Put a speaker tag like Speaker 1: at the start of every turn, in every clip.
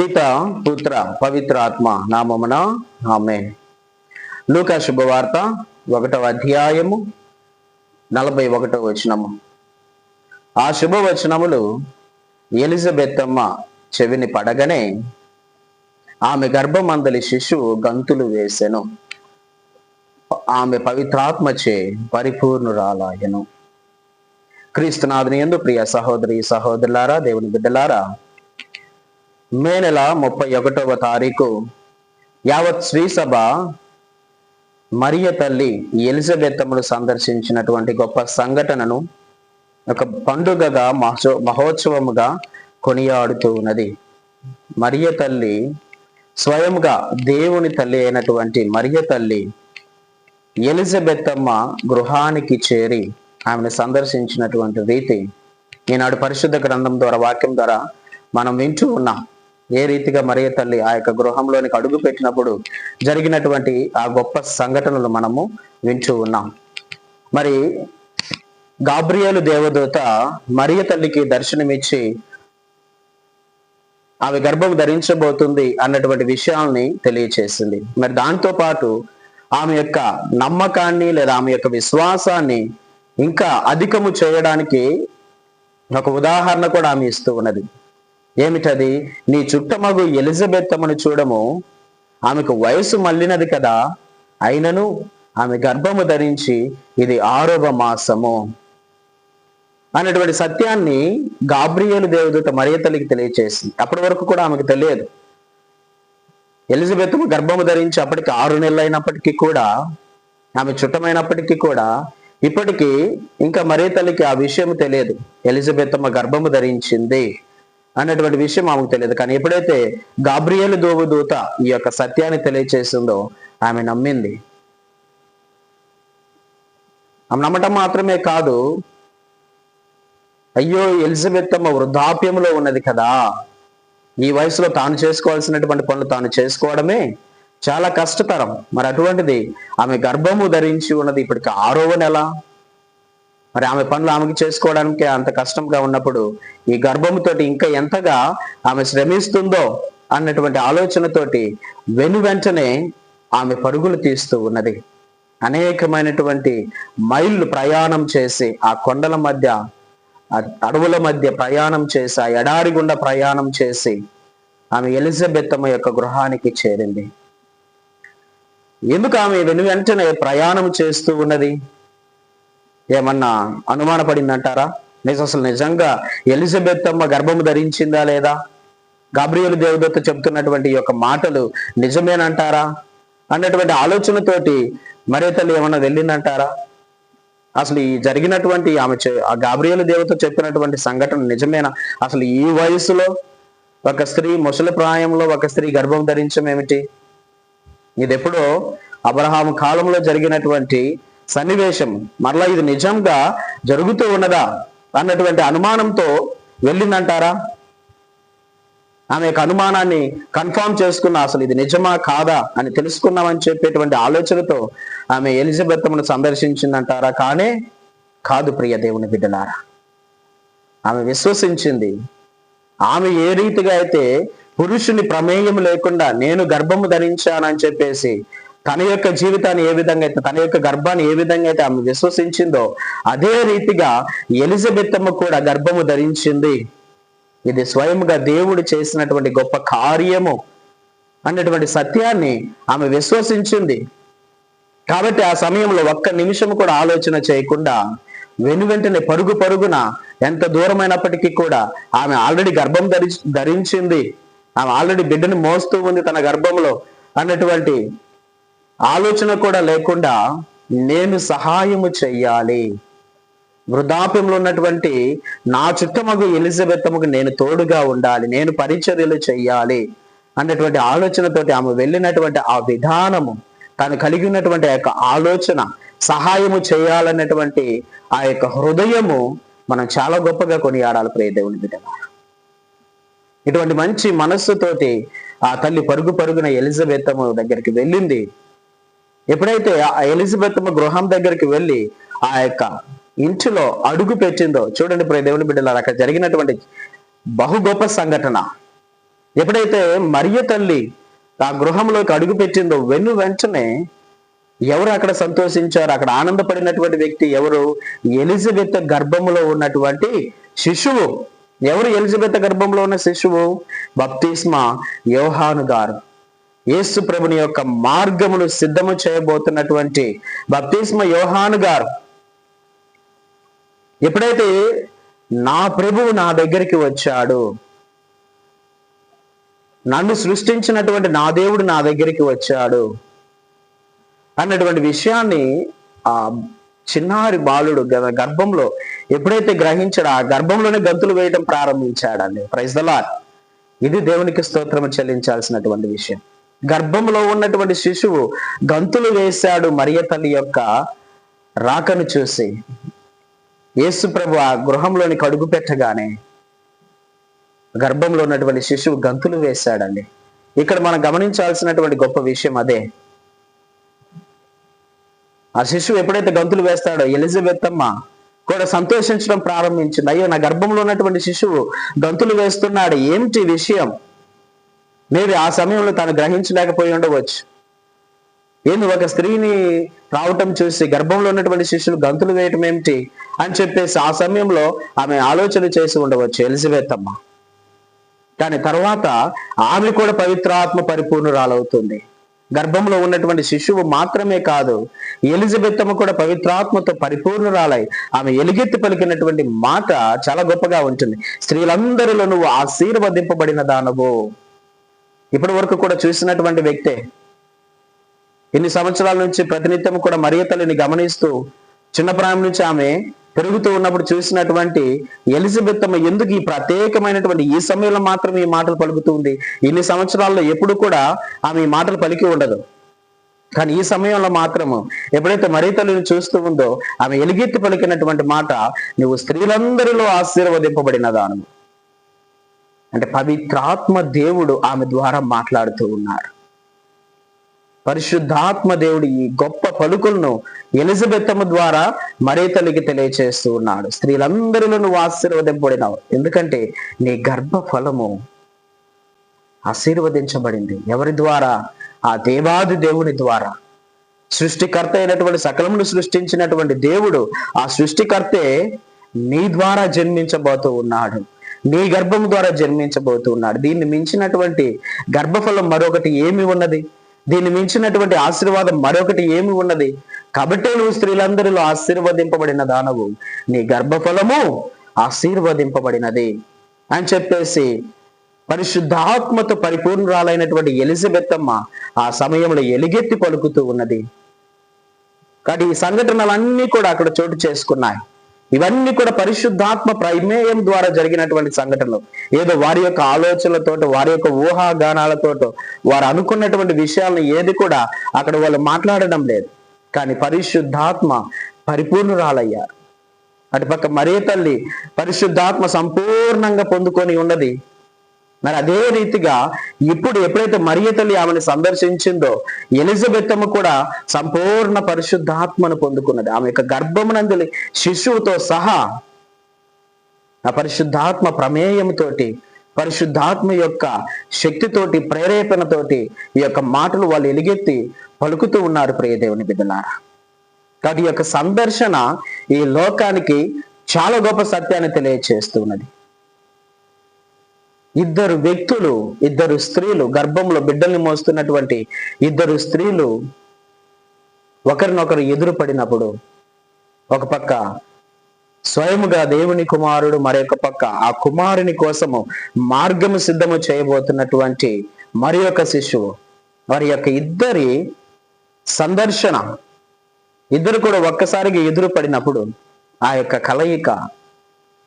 Speaker 1: పిత పుత్ర పవిత్ర ఆత్మ నామమున ఆమె లూకా శుభవార్త ఒకటవ అధ్యాయము నలభై ఒకటవ వచనము. ఆ శుభవచనములు ఎలిజబెత్తమ్మ చెవిని పడగనే ఆమె గర్భమందలి శిశువు గంతులు వేసెను. ఆమె పవిత్రాత్మచే పరిపూర్ణురాలాయను. క్రీస్తునాథుని ఎందు ప్రియ సహోదరి సహోదరులారా దేవుని బిడ్డలారా మే నెల ముప్పై ఒకటవ తారీఖు. యావత్ శ్రీసభ మరియ తల్లి ఎలిజబెత్తమును సందర్శించినటువంటి గొప్ప సంఘటనను ఒక పండుగగా మహో మహోత్సవముగా కొనియాడుతూ ఉన్నది. మరియ తల్లి స్వయంగా దేవుని తల్లి అయినటువంటి మరియ తల్లి ఎలిజబెత్తమ్మ గృహానికి చేరి ఆమెను సందర్శించినటువంటి రీతి ఈనాడు పరిశుద్ధ గ్రంథం ద్వారా వాక్యం ద్వారా మనం వింటూ ఉన్నాం. ఏ రీతిగా మరియ తల్లి ఆ యొక్క గృహంలోనికి అడుగు పెట్టినప్పుడు జరిగినటువంటి ఆ గొప్ప సంఘటనలు మనము వింటూ ఉన్నాం. మరి గాబ్రియలు దేవదూత మరియ తల్లికి దర్శనమిచ్చి ఆమె గర్భం ధరించబోతుంది అన్నటువంటి విషయాల్ని తెలియచేసింది. మరి దాంతో పాటు ఆమె యొక్క నమ్మకాన్ని లేదా ఆమె యొక్క విశ్వాసాన్ని ఇంకా అధికము చేయడానికి ఒక ఉదాహరణ కూడా ఆమె ఇస్తూ ఉన్నది. ఏమిటది? నీ చుట్టమగు ఎలిజబెత్తమ్మను చూడము. ఆమెకు వయసు మళ్ళినది కదా. అయినను ఆమె గర్భము ధరించి ఇది ఆరవ మాసము. అనేటువంటి సత్యాన్ని గాబ్రియలు దేవదూత మరియ తల్లికి తెలియచేసింది. అప్పటి వరకు కూడా ఆమెకు తెలియదు. ఎలిజబెత్ గర్భము ధరించి అప్పటికి ఆరు నెలలు అయినప్పటికీ కూడా ఆమె చుట్టమైనప్పటికీ కూడా ఇప్పటికీ ఇంకా మరే తల్లికి ఆ విషయం తెలియదు. ఎలిజబెత్ గర్భము ధరించింది. అన్నటువంటి విషయం ఆమెకు తెలియదు. కానీ ఎప్పుడైతే గాబ్రియేలు దోవుదూత ఈ యొక్క సత్యాన్ని తెలియచేసిందో ఆమె నమ్మింది. ఆమె నమ్మటం మాత్రమే కాదు అయ్యో ఎలిజబెత్ అమ్మ వృద్ధాప్యంలో ఉన్నది కదా. ఈ వయసులో తాను చేసుకోవాల్సినటువంటి పనులు తాను చేసుకోవడమే చాలా కష్టతరం. మరి అటువంటిది ఆమె గర్భము ధరించి ఉన్నది ఇప్పటికి ఆరో నెల. మరి ఆమె పనులు ఆమెకి చేసుకోవడానికి అంత కష్టంగా ఉన్నప్పుడు ఈ గర్భముతోటి ఇంకా ఎంతగా ఆమె శ్రమిస్తుందో అన్నటువంటి ఆలోచనతోటి వెను వెంటనే ఆమె పరుగులు తీస్తూ ఉన్నది. అనేకమైనటువంటి మైళ్ళు ప్రయాణం చేసి ఆ కొండల మధ్య అడవుల మధ్య ప్రయాణం చేసి ఆ ఎడారి గుండా ప్రయాణం చేసి ఆమె ఎలిజబెత్తమ్మ యొక్క గృహానికి చేరింది. ఎందుకు ఆమె వెను వెంటనే ప్రయాణం చేస్తూ ఉన్నది? ఏమన్నా అనుమానపడిందంటారా? నిజం అసలు నిజంగా ఎలిజబెత్ అమ్మ గర్భము ధరించిందా లేదా? గాబ్రియలు దేవదత్త చెప్తున్నటువంటి ఈ యొక్క మాటలు నిజమేనంటారా? అన్నటువంటి ఆలోచనతోటి మరే తల్లి ఏమన్నా వెళ్ళిందంటారా? అసలు ఈ జరిగినటువంటి ఆమె ఆ గాబ్రియలు దేవత చెప్పినటువంటి సంఘటన నిజమేనా? అసలు ఈ వయసులో ఒక స్త్రీ ముసలి ప్రాయంలో ఒక స్త్రీ గర్భం ధరించడం ఏమిటి? ఇది ఎప్పుడో అబ్రహాం కాలంలో జరిగినటువంటి సన్నివేశం. మరలా ఇది నిజంగా జరుగుతూ ఉన్నదా అన్నటువంటి అనుమానంతో వెళ్ళిందంటారా? ఆమె యొక్క అనుమానాన్ని కన్ఫామ్ చేసుకున్న అసలు ఇది నిజమా కాదా అని తెలుసుకున్నామని చెప్పేటువంటి ఆలోచనతో ఆమె ఎలిజబెత్తమును సందర్శించిందంటారా? కానే కాదు ప్రియ దేవుని బిడ్డలారా. ఆమె విశ్వసించింది. ఆమె ఏ రీతిగా అయితే పురుషుని ప్రమేయం లేకుండా నేను గర్భము ధరించానని చెప్పేసి తన యొక్క జీవితాన్ని ఏ విధంగా అయితే తన యొక్క గర్భాన్ని ఏ విధంగా అయితే ఆమె విశ్వసించిందో అదే రీతిగా ఎలిజబెత్తమ్మ కూడా గర్భము ధరించింది. ఇది స్వయంగా దేవుడు చేసినటువంటి గొప్ప కార్యము అన్నటువంటి సత్యాన్ని ఆమె విశ్వసించింది. కాబట్టి ఆ సమయంలో ఒక్క నిమిషం కూడా ఆలోచన చేయకుండా వెను వెంటనే పరుగు పరుగున ఎంత దూరమైనప్పటికీ కూడా ఆమె ఆల్రెడీ గర్భం ధరి ధరించింది. ఆమె ఆల్రెడీ బిడ్డను మోస్తూ ఉంది తన గర్భంలో అన్నటువంటి ఆలోచన కూడా లేకుండా నేను సహాయము చెయ్యాలి. వృద్ధాప్యంలో ఉన్నటువంటి నా చుట్టమగు ఎలిజబెత్తముకు నేను తోడుగా ఉండాలి. నేను పరిచర్యలు చెయ్యాలి అన్నటువంటి ఆలోచనతోటి ఆమె వెళ్ళినటువంటి ఆ విధానము తాను కలిగి ఉన్నటువంటి ఆ యొక్క ఆలోచన సహాయము చేయాలన్నటువంటి ఆ యొక్క హృదయము మనం చాలా గొప్పగా కొనియాడాలి ప్రియ దేవుని బిడ్డ ఇటువంటి మంచి మనస్సుతోటి ఆ తల్లి పరుగు పరుగున ఎలిజబెత్తము దగ్గరికి వెళ్ళింది. ఎప్పుడైతే ఆ ఎలిజబెత్ గృహం దగ్గరికి వెళ్ళి ఆ యొక్క ఇంటిలో అడుగు పెట్టిందో చూడండి ఇప్పుడు దేవుని బిడ్డలారు అక్కడ జరిగినటువంటి బహు గొప్ప సంఘటన. ఎప్పుడైతే మరియ తల్లి ఆ గృహంలోకి అడుగు పెట్టిందో వెన్ను వెంటనే ఎవరు అక్కడ సంతోషించారు అక్కడ ఆనందపడినటువంటి వ్యక్తి ఎవరు? ఎలిజబెత్ గర్భంలో ఉన్నటువంటి శిశువు. ఎవరు ఎలిజబెత్ గర్భంలో ఉన్న శిశువు? బప్తిస్మా యోహాను గారు. యేసు ప్రభుని యొక్క మార్గమును సిద్ధము చేయబోతున్నటువంటి బప్తిస్మ యోహాను గారు. ఎప్పుడైతే నా ప్రభువు నా దగ్గరికి వచ్చాడు నన్ను సృష్టించినటువంటి నా దేవుడు నా దగ్గరికి వచ్చాడు అన్నటువంటి విషయాన్ని ఆ చిన్నారి బాలుడు గర్భంలో ఎప్పుడైతే గ్రహించాడో ఆ గర్భంలోనే గంతులు వేయటం ప్రారంభించాడండి. ప్రైజ్ దలా ఇది దేవునికి స్తోత్రం చెల్లించాల్సినటువంటి విషయం. గర్భంలో ఉన్నటువంటి శిశువు గంతులు వేశాడు మరియ తల్లి యొక్క రాకను చూసి. యేసు ప్రభు ఆ గృహంలోని కడుగు పెట్టగానే గర్భంలో ఉన్నటువంటి శిశువు గంతులు వేశాడండి. ఇక్కడ మనం గమనించాల్సినటువంటి గొప్ప విషయం అదే. ఆ శిశువు ఎప్పుడైతే గంతులు వేస్తాడో ఎలిజబెత్ అమ్మ కూడా సంతోషించడం ప్రారంభించింది. అయ్యో నా గర్భంలో ఉన్నటువంటి శిశువు గంతులు వేస్తున్నాడు. ఏమిటి విషయం? మేబీ ఆ సమయంలో తాను గ్రహించలేకపోయి ఉండవచ్చు. ఏంది ఒక స్త్రీని రావటం చూసి గర్భంలో ఉన్నటువంటి శిష్యులు గంతులు వేయటం ఏమిటి అని చెప్పేసి ఆ సమయంలో ఆమె ఆలోచన చేసి ఉండవచ్చు. ఎలిజబెత్ అమ్మ. కానీ తర్వాత ఆమె కూడా పవిత్రాత్మ పరిపూర్ణురాలవుతుంది. గర్భంలో ఉన్నటువంటి శిశువు మాత్రమే కాదు ఎలిజబెత్ అమ్మ కూడా పవిత్రాత్మతో పరిపూర్ణురాలై ఆమె ఎలుగెత్తి పలికినటువంటి మాట చాలా గొప్పగా ఉంటుంది. స్త్రీలందరిలో నువ్వు ఆశీర్వదింపబడిన దానవు. ఇప్పటి వరకు కూడా చూసినటువంటి వ్యక్తే ఇన్ని సంవత్సరాల నుంచి ప్రతినిత్యం కూడా మరియ తల్లిని గమనిస్తూ చిన్న ప్రాయం నుంచి ఆమె పెరుగుతూ ఉన్నప్పుడు చూసినటువంటి ఎలిజబెత్ అమ్మ ఎందుకు ఈ ప్రత్యేకమైనటువంటి ఈ సమయంలో మాత్రం ఈ మాటలు పలుకుతుంది ఇన్ని సంవత్సరాల్లో ఎప్పుడు కూడా ఆమె ఈ మాటలు పలికి ఉండదు. కానీ ఈ సమయంలో మాత్రము ఎప్పుడైతే మరీ తల్లిని చూస్తూ ఉందో ఆమె ఎలుగెత్తి పలికినటువంటి మాట నువ్వు స్త్రీలందరిలో ఆశీర్వదింపబడిన దానము. అంటే పవిత్రాత్మ దేవుడు ఆమె ద్వారా మాట్లాడుతూ ఉన్నారు. పరిశుద్ధాత్మ దేవుడు ఈ గొప్ప పలుకులను ఎలిజబెత్తమ్మ ద్వారా మరే తల్లికి తెలియచేస్తూ ఉన్నాడు. స్త్రీలందరిలో నువ్వు ఆశీర్వదింపబడినావు. ఎందుకంటే నీ గర్భ ఫలము ఆశీర్వదించబడింది. ఎవరి ద్వారా? ఆ దేవాది దేవుని ద్వారా. సృష్టికర్త అయినటువంటి సకలమును సృష్టించినటువంటి దేవుడు ఆ సృష్టికర్తే నీ ద్వారా జన్మించబోతూ ఉన్నాడు. నీ గర్భం ద్వారా జన్మించబోతున్నాడు దీన్ని మించినటువంటి గర్భఫలం మరొకటి ఏమి ఉన్నది? దీన్ని మించినటువంటి ఆశీర్వాదం మరొకటి ఏమి ఉన్నది? కాబట్టి నువ్వు స్త్రీలందరిలో ఆశీర్వదింపబడిన దానవు. నీ గర్భఫలము ఆశీర్వదింపబడినది అని చెప్పేసి పరిశుద్ధాత్మతో పరిపూర్ణురాలైనటువంటి ఎలిజబెత్ అమ్మ ఆ సమయంలో ఎలుగెత్తి పలుకుతూ ఉన్నది. కాబట్టి ఈ సంఘటనలన్నీ కూడా అక్కడ చోటు చేసుకున్నాయి. ఇవన్నీ కూడా పరిశుద్ధాత్మ ప్రమేయం ద్వారా జరిగినటువంటి సంఘటనలు. ఏదో వారి యొక్క ఆలోచనలతోటి వారి యొక్క ఊహాగానాలతోటో వారు అనుకున్నటువంటి విషయాలను ఏది కూడా అక్కడ వాళ్ళు మాట్లాడడం లేదు. కానీ పరిశుద్ధాత్మ పరిపూర్ణురాలయ్యారు అటుపక్క మరే తల్లి పరిశుద్ధాత్మ సంపూర్ణంగా పొందుకొని ఉన్నది మరి అదే రీతిగా ఇప్పుడు ఎప్పుడైతే మరియ తల్లి ఆమెను సందర్శించిందో ఎలిజబెత్ అమ్మ కూడా సంపూర్ణ పరిశుద్ధాత్మను పొందుకున్నది. ఆమె యొక్క గర్భమునందలి శిశువుతో సహా ఆ పరిశుద్ధాత్మ ప్రమేయంతోటి పరిశుద్ధాత్మ యొక్క శక్తితోటి ప్రేరేపణతోటి ఈ యొక్క మాటలు వాళ్ళు ఎలుగెత్తి పలుకుతూ ఉన్నారు ప్రియదేవుని బిడ్డలారా. కాబట్టి ఈ యొక్క సందర్శన ఈ లోకానికి చాలా గొప్ప సత్యాన్ని తెలియచేస్తున్నది ఇద్దరు వ్యక్తులు ఇద్దరు స్త్రీలు గర్భంలో బిడ్డల్ని మోస్తున్నటువంటి ఇద్దరు స్త్రీలు ఒకరినొకరు ఎదురు పడినప్పుడు ఒక పక్క స్వయముగా దేవుని కుమారుడు మరొక పక్క ఆ కుమారుని కోసము మార్గము సిద్ధము చేయబోతున్నటువంటి మరి యొక్క శిశువు. వారి యొక్క ఇద్దరి సందర్శన ఇద్దరు కూడా ఒక్కసారిగా ఎదురు పడినప్పుడు ఆ యొక్క కలయిక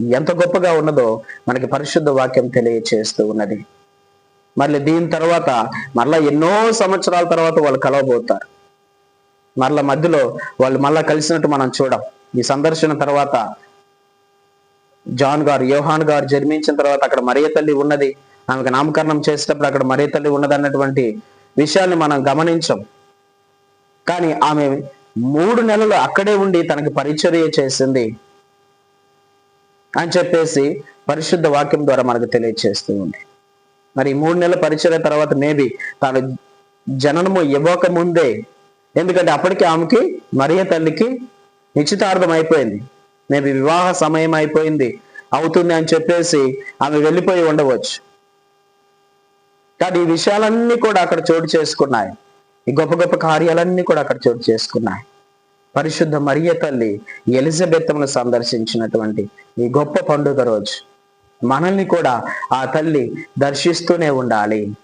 Speaker 1: ఎంత గొప్పగా ఉన్నదో మనకి పరిశుద్ధ వాక్యం తెలియచేస్తూ ఉన్నది. మళ్ళీ దీని తర్వాత మళ్ళా ఎన్నో సంవత్సరాల తర్వాత వాళ్ళు కలవబోతారు. మళ్ళా మధ్యలో వాళ్ళు మళ్ళా కలిసినట్టు మనం చూడం. ఈ సందర్శన తర్వాత జాన్ గారు యోహాన్ గారు జన్మించిన తర్వాత అక్కడ మరియ తల్లి ఉన్నది. ఆమెకు నామకరణం చేసేటప్పుడు అక్కడ మరియ తల్లి ఉన్నది అన్నటువంటి విషయాన్ని మనం గమనించం. కానీ ఆమె మూడు నెలలు అక్కడే ఉండి తనకి పరిచర్య చేసింది. అని చెప్పేసి పరిశుద్ధ వాక్యం ద్వారా మనకు తెలియచేస్తూ ఉంది. మరి మూడు నెలల పరిచయం తర్వాత మేబీ తాను జననము ఇవ్వక ముందే ఎందుకంటే అప్పటికి ఆమెకి మరియ తల్లికి నిశ్చితార్థం అయిపోయింది. మేబీ వివాహ సమయం అయిపోయింది అవుతుంది అని చెప్పేసి ఆమె వెళ్ళిపోయి ఉండవచ్చు. కానీ ఈ విషయాలన్నీ కూడా అక్కడ చోటు చేసుకున్నాయి. ఈ గొప్ప గొప్ప కార్యాలన్నీ కూడా అక్కడ చోటు చేసుకున్నాయి. పరిశుద్ధ మరియ తల్లి ఎలిజబెత్ను సందర్శించినటువంటి ఈ గొప్ప పండుగ రోజు. మనల్ని కూడా ఆ తల్లి దర్శిస్తూనే ఉండాలి.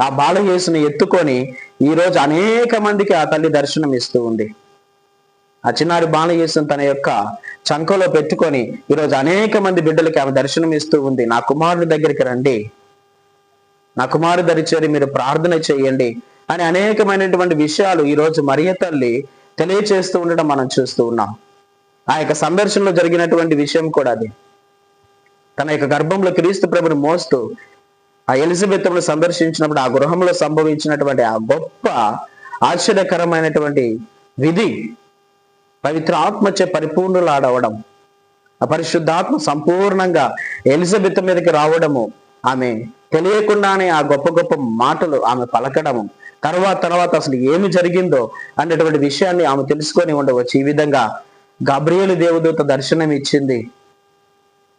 Speaker 1: ఆ బాలయేసుని ఎత్తుకొని ఈ రోజు అనేక మందికి ఆ తల్లి దర్శనం ఇస్తూ ఉంది. ఆ చిన్నారి బాలయేసుని తన యొక్క చంకలో పెట్టుకొని ఈరోజు అనేక మంది బిడ్డలకి ఆమె దర్శనం ఇస్తూ ఉంది. నా కుమారుడి దగ్గరికి రండి. నా కుమారుడు దరిచేరి మీరు ప్రార్థన చేయండి అని అనేకమైనటువంటి విషయాలు ఈ రోజు మరియ తల్లి తెలియచేస్తూ ఉండడం మనం చూస్తూ ఉన్నాం. ఆ యొక్క సందర్శనలో జరిగినటువంటి విషయం కూడా అది. తన యొక్క గర్భంలో క్రీస్తు ప్రభుని మోస్తూ ఆ ఎలిజబెత్ను సందర్శించినప్పుడు ఆ గృహంలో సంభవించినటువంటి ఆ గొప్ప ఆశ్చర్యకరమైనటువంటి విధి పవిత్ర ఆత్మచే పరిపూర్ణులాడవడం ఆ పరిశుద్ధాత్మ సంపూర్ణంగా ఎలిజబెత్ మీదకి రావడము ఆమె తెలియకుండానే ఆ గొప్ప గొప్ప మాటలు ఆమె పలకడము తర్వాత తర్వాత అసలు ఏమి జరిగిందో అనేటువంటి విషయాన్ని ఆమె తెలుసుకొని ఉండవచ్చు. ఈ విధంగా గబ్రియలు దేవదూత దర్శనం ఇచ్చింది.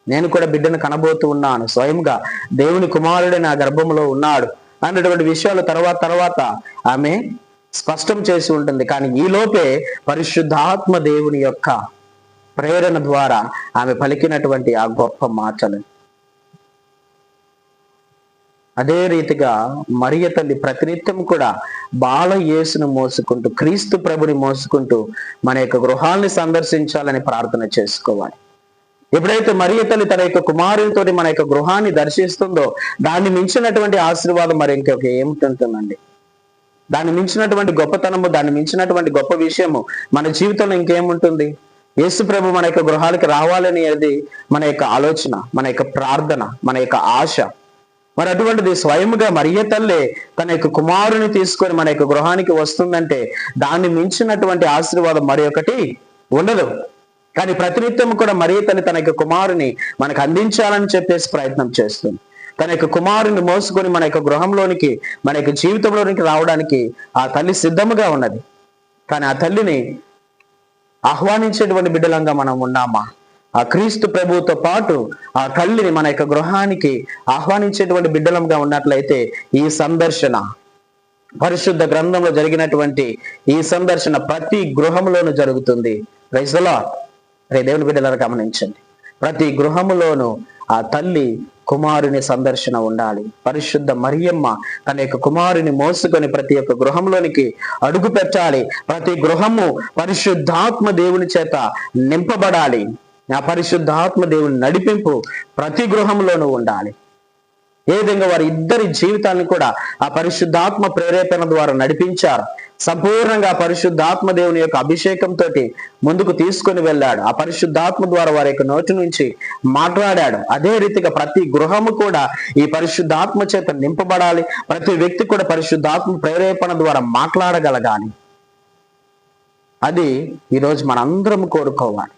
Speaker 1: నేను కూడా బిడ్డను కనబోతూ ఉన్నాను. స్వయంగా దేవుని కుమారుడే నా గర్భంలో ఉన్నాడు అన్నటువంటి విషయాలు తర్వాత తర్వాత ఆమె స్పష్టం చేసి ఉంటుంది. కానీ ఈలోపే పరిశుద్ధాత్మ దేవుని యొక్క ప్రేరణ ద్వారా ఆమె పలికినటువంటి ఆ గొప్ప మాటలు. అదే రీతిగా మరియ తల్లి ప్రతినిత్యం కూడా బాల యేసును మోసుకుంటూ క్రీస్తు ప్రభుని మోసుకుంటూ మన యొక్క గృహాల్ని సందర్శించాలని ప్రార్థన చేసుకోవాలి. ఎప్పుడైతే మరియ తల్లి తన యొక్క కుమారునితో మన యొక్క గృహాన్ని దర్శిస్తుందో దాన్ని మించినటువంటి ఆశీర్వాదం మరి ఇంకొక ఏమిటంటుందండి దాన్ని మించినటువంటి గొప్పతనము దాన్ని మించినటువంటి గొప్ప విషయము మన జీవితంలో ఇంకేముంటుంది? యేసు ప్రభు మన యొక్క గృహాలకి రావాలని మన యొక్క ఆలోచన మన యొక్క ప్రార్థన మన యొక్క ఆశ. మరి అటువంటిది స్వయంగా మరియ తల్లే తన యొక్క కుమారుని తీసుకొని మన యొక్క గృహానికి వస్తుందంటే దాన్ని మించినటువంటి ఆశీర్వాదం మరి ఒకటి ఉండదు. కానీ ప్రతినిత్యం కూడా మరియ తల్లి తన యొక్క కుమారుని మనకు అందించాలని చెప్పేసి ప్రయత్నం చేస్తుంది. తన యొక్క కుమారుని మోసుకొని మన యొక్క గృహంలోనికి మన యొక్క జీవితంలోనికి రావడానికి ఆ తల్లి సిద్ధముగా ఉన్నది. కానీ ఆ తల్లిని ఆహ్వానించేటువంటి బిడ్డలంగా మనం ఉన్నామా? ఆ క్రీస్తు ప్రభువుతో పాటు ఆ తల్లిని మన యొక్క గృహానికి ఆహ్వానించేటువంటి బిడ్డలంగా ఉన్నట్లయితే ఈ సందర్శన పరిశుద్ధ గ్రంథంలో జరిగినటువంటి ఈ సందర్శన ప్రతి గృహంలోనూ జరుగుతుంది. రైసలా రే దేవుని బిడ్డలను గమనించండి. ప్రతి గృహములోనూ ఆ తల్లి కుమారుని సందర్శన ఉండాలి. పరిశుద్ధ మరియమ్మ తన యొక్క కుమారుని మోసుకొని ప్రతి ఒక్క గృహంలోనికి అడుగు పెట్టాలి ప్రతి గృహము పరిశుద్ధాత్మ దేవుని చేత నింపబడాలి. ఆ పరిశుద్ధాత్మ దేవుని నడిపింపు ప్రతి గృహంలోనూ ఉండాలి. ఏ విధంగా వారి ఇద్దరి జీవితాన్ని కూడా ఆ పరిశుద్ధాత్మ ప్రేరేపణ ద్వారా నడిపించారు. సంపూర్ణంగా పరిశుద్ధాత్మ దేవుని యొక్క అభిషేకంతో ముందుకు తీసుకొని వెళ్ళాడు. ఆ పరిశుద్ధాత్మ ద్వారా వారి యొక్క నోటి నుంచి మాట్లాడాడు. అదే రీతిగా ప్రతి గృహము కూడా ఈ పరిశుద్ధాత్మ చేత నింపబడాలి. ప్రతి వ్యక్తి కూడా పరిశుద్ధాత్మ ప్రేరేపణ ద్వారా మాట్లాడగలగాలి. అది ఈరోజు మనందరం కోరుకోవాలి.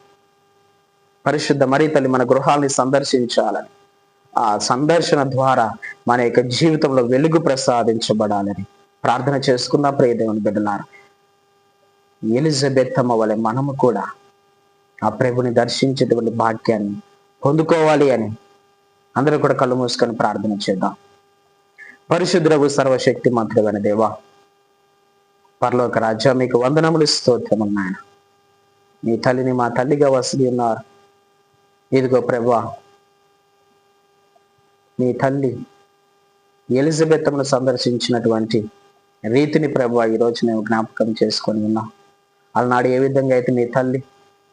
Speaker 1: పరిశుద్ధ మరీ తల్లి మన గృహాల్ని సందర్శించాలని. ఆ సందర్శన ద్వారా మన యొక్క జీవితంలో వెలుగు ప్రసాదించబడాలని ప్రార్థన చేసుకున్న ప్రియదేవుని బిడ్డలారు. ఎలిజబెత్ అమ్మ వలె మనము కూడా ఆ ప్రభుని దర్శించేటువంటి భాగ్యాన్ని పొందుకోవాలి అని అందరూ కూడా కళ్ళు మూసుకొని ప్రార్థన చేద్దాం. పరిశుద్ధులకు సర్వశక్తి మంత్రుడైన దేవా పరలోక రాజ్య మీకు వందనములు స్తోత్రములు నాయన. మీ తల్లిని మా తల్లిగా వసతి ఉన్నారు ఇదిగో ప్రభా నీ తల్లి ఎలిజబెత్ను సందర్శించినటువంటి రీతిని ప్రభా ఈరోజు మేము జ్ఞాపకం చేసుకొని ఉన్నాం. అలనాడు ఏ విధంగా అయితే మీ తల్లి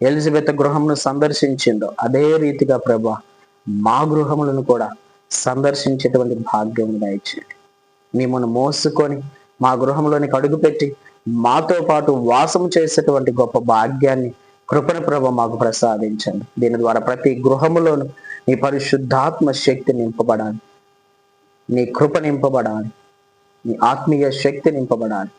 Speaker 1: ఎలిజబెత్ గృహంను సందర్శించిందో అదే రీతిగా ప్రభా మా గృహములను కూడా సందర్శించేటువంటి భాగ్యం దయచేయండి. మిమ్మల్ని మోసుకొని మా గృహంలోనికి అడుగుపెట్టి మాతో పాటు వాసం చేసేటువంటి గొప్ప భాగ్యాన్ని కృపణ ప్రభ మాకు ప్రసాదించండి. దీని ద్వారా ప్రతి గృహములోను నీ పరిశుద్ధాత్మ శక్తి నింపబడాలి. నీ కృప నింపబడాలి. నీ ఆత్మీయ శక్తి నింపబడాలి.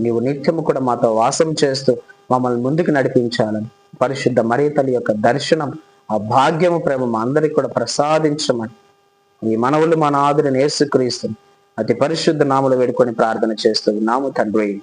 Speaker 1: నీవు నిత్యము కూడా మాతో వాసం చేస్తూ మమ్మల్ని ముందుకు నడిపించాలని పరిశుద్ధ మరియతలి యొక్క దర్శనం ఆ భాగ్యము ప్రేమ మా అందరికి కూడా ప్రసాదించమని ఈ మనవులు మన ఆదుని యేసుక్రీస్తు అతి పరిశుద్ధ నాములు వేడుకొని ప్రార్థన చేస్తూ నాము తండ్రి.